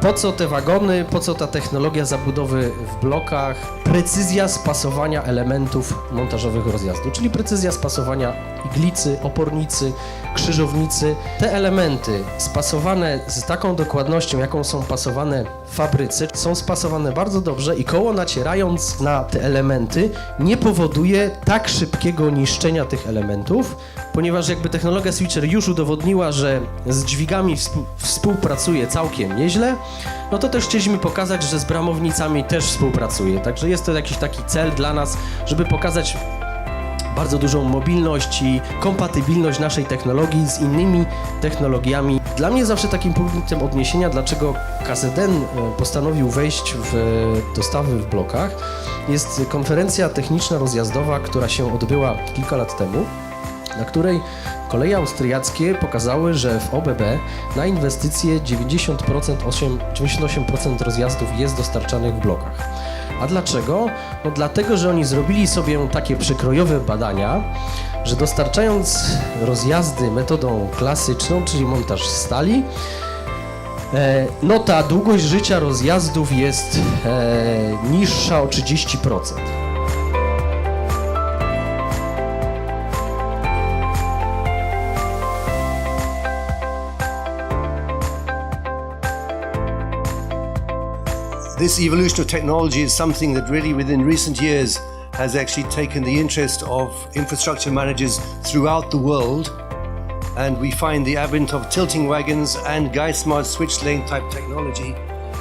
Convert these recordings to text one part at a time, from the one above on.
Po co te wagony, po co ta technologia zabudowy w blokach? Precyzja spasowania elementów montażowych rozjazdu, czyli precyzja spasowania iglicy, opornicy, krzyżownicy. Te elementy spasowane z taką dokładnością, jaką są pasowane w fabryce, są spasowane bardzo dobrze i koło nacierając na te elementy nie powoduje tak szybkiego niszczenia tych elementów, ponieważ jakby technologia Switcher już udowodniła, że z dźwigami współ- współpracuje całkiem nieźle, no to też chcieliśmy pokazać, że z bramownicami też współpracuje. Także jest to jakiś taki cel dla nas, żeby pokazać bardzo dużą mobilność i kompatybilność naszej technologii z innymi technologiami. Dla mnie zawsze takim punktem odniesienia, dlaczego KZN e, postanowił wejść w e, dostawy w blokach, jest konferencja techniczna rozjazdowa, która się odbyła kilka lat temu na której koleje austriackie pokazały, że w OBB na inwestycje 90%, 8, 98% rozjazdów jest dostarczanych w blokach. A dlaczego? No dlatego, że oni zrobili sobie takie przekrojowe badania, że dostarczając rozjazdy metodą klasyczną, czyli montaż stali, e, no ta długość życia rozjazdów jest e, niższa o 30%. This evolution of technology is something that really within recent years has actually taken the interest of infrastructure managers throughout the world. And we find the advent of tilting wagons and Geismart switch lane type technology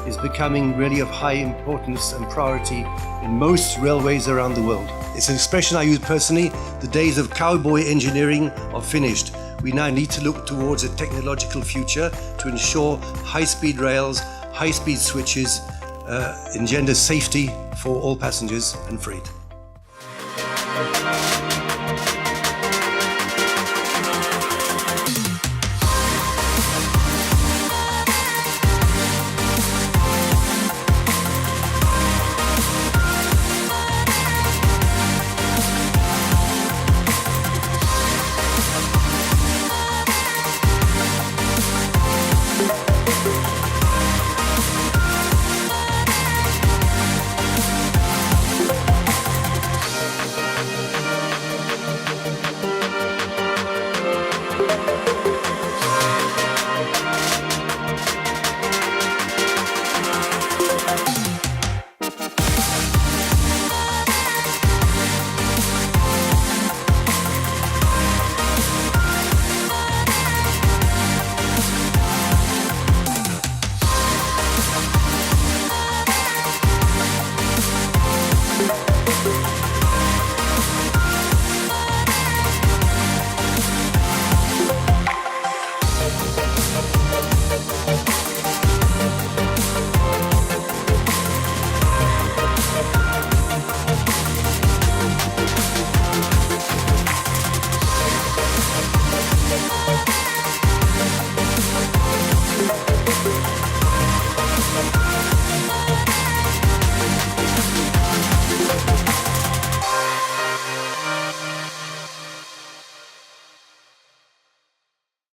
is becoming really of high importance and priority in most railways around the world. It's an expression I use personally. The days of cowboy engineering are finished. We now need to look towards a technological future to ensure high speed rails, high speed switches, uh, engender safety for all passengers and freight.